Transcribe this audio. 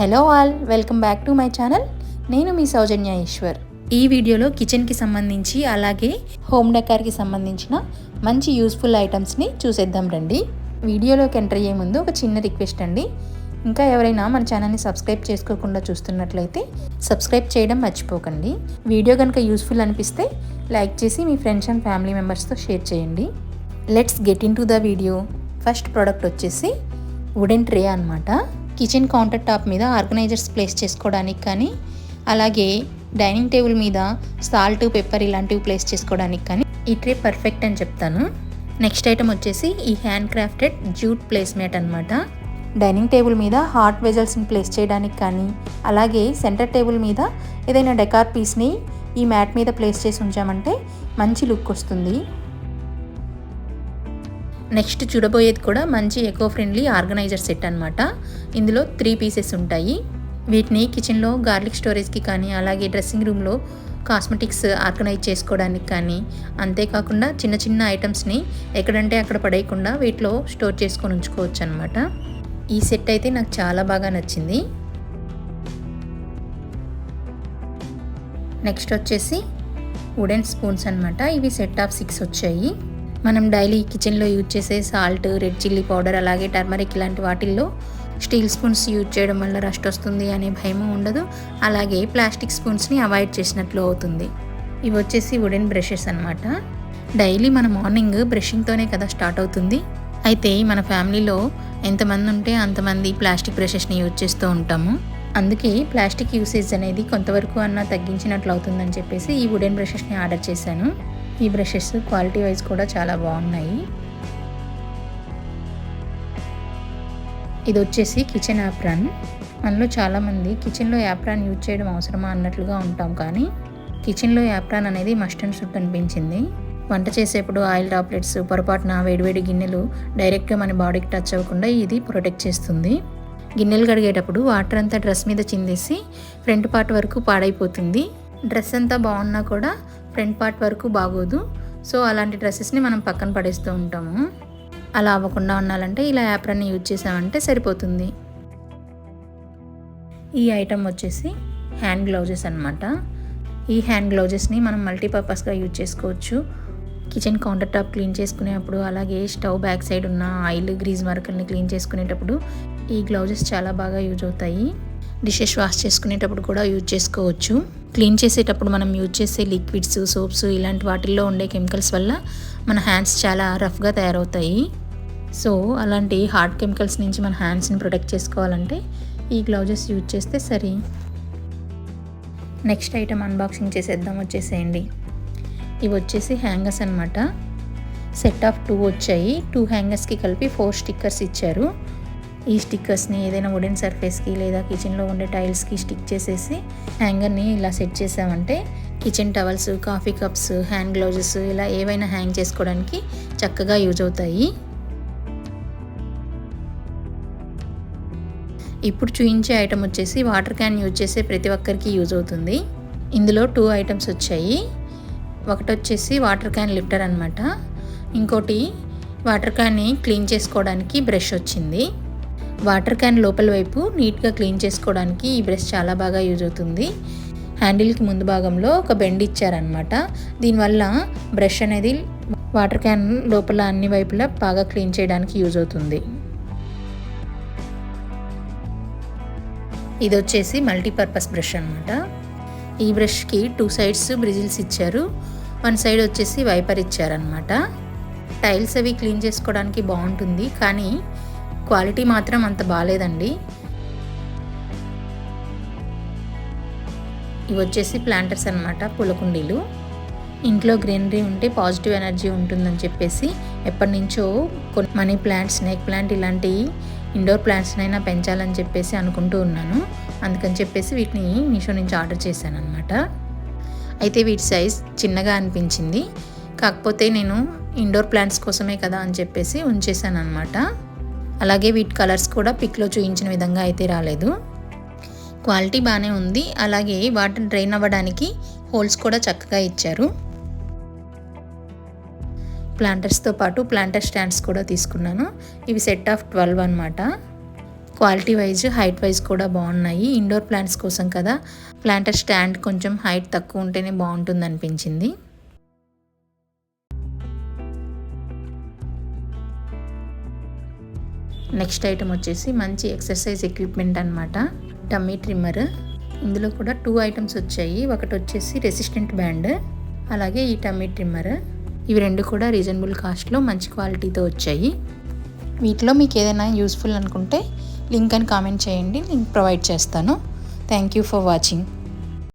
Hello all welcome back to my channel. నేను మీ సౌజన్య ఈశ్వర్. ఈ వీడియోలో కిచెన్కి సంబంధించి అలాగే హోమ్ డెకార్కి సంబంధించిన మంచి యూస్ఫుల్ ఐటమ్స్ని చూసేద్దాం రండి. వీడియోలోకి ఎంటర్ అయ్యే ముందు ఒక చిన్న రిక్వెస్ట్ అండి. ఇంకా ఎవరైనా మన ఛానల్ని సబ్స్క్రైబ్ చేసుకోకుండా చూస్తున్నట్లయితే సబ్స్క్రైబ్ చేయడం మర్చిపోకండి. వీడియో కనుక యూస్ఫుల్ అనిపిస్తే లైక్ చేసి మీ ఫ్రెండ్స్ అండ్ ఫ్యామిలీ మెంబర్స్తో షేర్ చేయండి. Let's get into the video. First product వచ్చేసి వుడెన్ ట్రే అనమాట కిచెన్ కౌంటర్ టాప్ మీద ఆర్గనైజర్స్ ప్లేస్ చేసుకోవడానికి కానీ అలాగే డైనింగ్ టేబుల్ మీద సాల్ట్ పెప్పర్ ఇలాంటివి ప్లేస్ చేసుకోవడానికి కానీ ఈ ట్రే పర్ఫెక్ట్ అని చెప్తాను. నెక్స్ట్ ఐటమ్ వచ్చేసి ఈ హ్యాండ్ క్రాఫ్టెడ్ జ్యూట్ ప్లేస్మేట్ అనమాట డైనింగ్ టేబుల్ మీద హాట్ వెజల్స్ని ప్లేస్ చేయడానికి కానీ అలాగే సెంటర్ టేబుల్ మీద ఏదైనా డెకార్ పీస్ని ఈ మ్యాట్ మీద ప్లేస్ చేసి ఉంచామంటే మంచి లుక్ వస్తుంది. నెక్స్ట్ చూడబోయేది కూడా మంచి ఎకో ఫ్రెండ్లీ ఆర్గనైజర్ సెట్ అనమాట ఇందులో త్రీ పీసెస్ ఉంటాయి. వీటిని కిచెన్లో గార్లిక్ స్టోరేజ్కి కానీ అలాగే డ్రెస్సింగ్ రూమ్లో కాస్మెటిక్స్ ఆర్గనైజ్ చేసుకోవడానికి కానీ అంతేకాకుండా చిన్న చిన్న ఐటమ్స్ని ఎక్కడంటే అక్కడ పడేయకుండా వీటిలో స్టోర్ చేసుకొని ఉంచుకోవచ్చు అనమాట ఈ సెట్ అయితే నాకు చాలా బాగా నచ్చింది. నెక్స్ట్ వచ్చేసి వుడెన్ స్పూన్స్ అనమాట ఇవి సెట్ ఆఫ్ సిక్స్ వచ్చాయి. మనం డైలీ కిచెన్లో యూజ్ చేసే సాల్ట్ రెడ్ చిల్లీ పౌడర్ అలాగే టర్మరిక్ ఇలాంటి వాటిల్లో స్టీల్ స్పూన్స్ యూజ్ చేయడం వల్ల రస్ట్ వస్తుంది అనే భయము ఉండదు. అలాగే ప్లాస్టిక్ స్పూన్స్ని అవాయిడ్ చేసినట్లు అవుతుంది. ఇవి వచ్చేసి వుడెన్ బ్రషెస్ అనమాట డైలీ మన మార్నింగ్ బ్రషింగ్తోనే కదా స్టార్ట్ అవుతుంది. అయితే మన ఫ్యామిలీలో ఎంతమంది ఉంటే అంతమంది ప్లాస్టిక్ బ్రషెస్ని యూజ్ చేస్తూ ఉంటాము. అందుకే ప్లాస్టిక్ యూసేజ్ అనేది కొంతవరకు అన్న తగ్గించినట్లు అవుతుందని చెప్పేసి ఈ వుడెన్ బ్రషెస్ని ఆర్డర్ చేశాను. ఈ బ్రషెస్ క్వాలిటీ వైజ్ కూడా చాలా బాగున్నాయి. ఇది వచ్చేసి కిచెన్ యాప్రాన్ మనలో చాలామంది కిచెన్లో యాప్రాన్ యూజ్ చేయడం అవసరమా అన్నట్లుగా ఉంటాం కానీ కిచెన్లో యాప్రాన్ అనేది మస్ట్ అండ్ షుడ్ అనిపించింది. వంట చేసేప్పుడు ఆయిల్ టాప్లెట్స్ పొరపాటున వేడివేడి గిన్నెలు డైరెక్ట్గా మన బాడీకి టచ్ అవ్వకుండా ఇది ప్రొటెక్ట్ చేస్తుంది. గిన్నెలు కడిగేటప్పుడు వాటర్ అంతా డ్రెస్ మీద చిందేసి ఫ్రంట్ పార్ట్ వరకు పాడైపోతుంది. డ్రెస్ అంతా బాగున్నా కూడా ఫ్రంట్ పార్ట్ వరకు బాగోదు. సో అలాంటి డ్రెస్సెస్ని మనం పక్కన పడేస్తూ ఉంటాము. అలా అవ్వకుండా ఉండాలంటే ఇలా యాప్రాన్ని యూజ్ చేసామంటే సరిపోతుంది. ఈ ఐటమ్ వచ్చేసి హ్యాండ్ గ్లౌజెస్ అనమాట ఈ హ్యాండ్ గ్లౌజెస్ని మనం మల్టీపర్పస్గా యూజ్ చేసుకోవచ్చు. కిచెన్ కౌంటర్ టాప్ క్లీన్ చేసుకునేటప్పుడు అలాగే స్టవ్ బ్యాక్ సైడ్ ఉన్న ఆయిల్ గ్రీజ్ మరకల్ని క్లీన్ చేసుకునేటప్పుడు ఈ గ్లౌజెస్ చాలా బాగా యూజ్ అవుతాయి. డిషెస్ వాష్ చేసుకునేటప్పుడు కూడా యూజ్ చేసుకోవచ్చు. క్లీన్ చేసేటప్పుడు మనం యూజ్ చేసే లిక్విడ్స్ సోప్స్ ఇలాంటి వాటిల్లో ఉండే కెమికల్స్ వల్ల మన హ్యాండ్స్ చాలా రఫ్గా తయారవుతాయి. సో అలాంటి హార్డ్ కెమికల్స్ నుంచి మన హ్యాండ్స్ని ప్రొటెక్ట్ చేసుకోవాలంటే ఈ గ్లౌజెస్ యూజ్ చేస్తే సరి. నెక్స్ట్ ఐటమ్ అన్బాక్సింగ్ చేసేద్దాం వచ్చేసేయండి. ఇవి వచ్చేసి హ్యాంగర్స్ అనమాట సెట్ ఆఫ్ టూ వచ్చాయి. టూ హ్యాంగర్స్కి కలిపి ఫోర్ స్టిక్కర్స్ ఇచ్చారు. ఈ స్టిక్కర్స్ని ఏదైనా వుడెన్ సర్ఫేస్కి లేదా కిచెన్లో ఉండే టైల్స్కి స్టిక్ చేసేసి హ్యాంగర్ని ఇలా సెట్ చేసామంటే kitchen towels coffee cups hand gloves ఇలా ఏవైనా హ్యాంగ్ చేసుకోవడానికి చక్కగా యూజ్ అవుతాయి. ఇప్పుడు చూయించే ఐటమ్ వచ్చేసి వాటర్ క్యాన్ యూజ్ చేసే ప్రతి ఒక్కరికి యూజ్ అవుతుంది. ఇందులో టూ ఐటమ్స్ వచ్చాయి. ఒకటి వచ్చేసి వాటర్ క్యాన్ లిఫ్టర్ అనమాట ఇంకోటి వాటర్ క్యాన్ని క్లీన్ చేసుకోవడానికి బ్రష్ వచ్చింది. వాటర్ క్యాన్ లోపల వైపు నీట్గా క్లీన్ చేసుకోవడానికి ఈ బ్రష్ చాలా బాగా యూజ్ అవుతుంది. హ్యాండిల్కి ముందు భాగంలో ఒక బెండ్ ఇచ్చారనమాట దీనివల్ల బ్రష్ అనేది వాటర్ క్యాన్ లోపల అన్ని వైపులా బాగా క్లీన్ చేయడానికి యూజ్ అవుతుంది. ఇది వచ్చేసి మల్టీపర్పస్ బ్రష్ అనమాట ఈ బ్రష్కి టూ సైడ్స్ బ్రిజిల్స్ ఇచ్చారు. వన్ సైడ్ వచ్చేసి వైపర్ ఇచ్చారనమాట టైల్స్ అవి క్లీన్ చేసుకోవడానికి బాగుంటుంది. కానీ క్వాలిటీ మాత్రం అంత బాగాలేదండి ఇవి వచ్చేసి ప్లాంటర్స్ అనమాట పూలకుండీలు. ఇంట్లో గ్రీనరీ ఉంటే పాజిటివ్ ఎనర్జీ ఉంటుందని చెప్పేసి ఎప్పటి నుంచో కొన్ని మనీ ప్లాంట్ స్నేక్ ప్లాంట్ ఇలాంటి ఇండోర్ ప్లాంట్స్నైనా పెంచాలని చెప్పేసి అనుకుంటూ ఉన్నాను. అందుకని చెప్పేసి వీటిని మీషో నుంచి ఆర్డర్ చేశాను అనమాట అయితే వీటి సైజ్ చిన్నగా అనిపించింది. కాకపోతే నేను ఇండోర్ ప్లాంట్స్ కోసమే కదా అని చెప్పేసి ఉంచేసాను అనమాట అలాగే వీటి కలర్స్ కూడా పిక్లో చూపించిన విధంగా అయితే రాలేదు. క్వాలిటీ బాగానే ఉంది. అలాగే వాటర్ డ్రైన్ అవ్వడానికి హోల్స్ కూడా చక్కగా ఇచ్చారు. ప్లాంటర్స్తో పాటు ప్లాంటర్ స్టాండ్స్ కూడా తీసుకున్నాను. ఇవి సెట్ ఆఫ్ ట్వెల్వ్ అనమాట క్వాలిటీ వైజ్ హైట్ వైజ్ కూడా బాగున్నాయి. ఇండోర్ ప్లాంట్స్ కోసం కదా ప్లాంటర్ స్టాండ్ కొంచెం హైట్ తక్కువ ఉంటేనే బాగుంటుంది అనిపించింది. నెక్స్ట్ ఐటమ్ వచ్చేసి మంచి ఎక్సర్సైజ్ ఎక్విప్మెంట్ అనమాట టమ్మీ ట్రిమ్మర్. ఇందులో కూడా టూ ఐటమ్స్ వచ్చాయి. ఒకటి వచ్చేసి రెసిస్టెంట్ బ్యాండ్ అలాగే ఈ టమ్మీ ట్రిమ్మర్. ఇవి రెండు కూడా రీజనబుల్ కాస్ట్లో మంచి క్వాలిటీతో వచ్చాయి. వీటిలో మీకు ఏదైనా యూస్ఫుల్ అనుకుంటే లింక్ అని కామెంట్ చేయండి. లింక్ ప్రొవైడ్ చేస్తాను. Thank you for watching.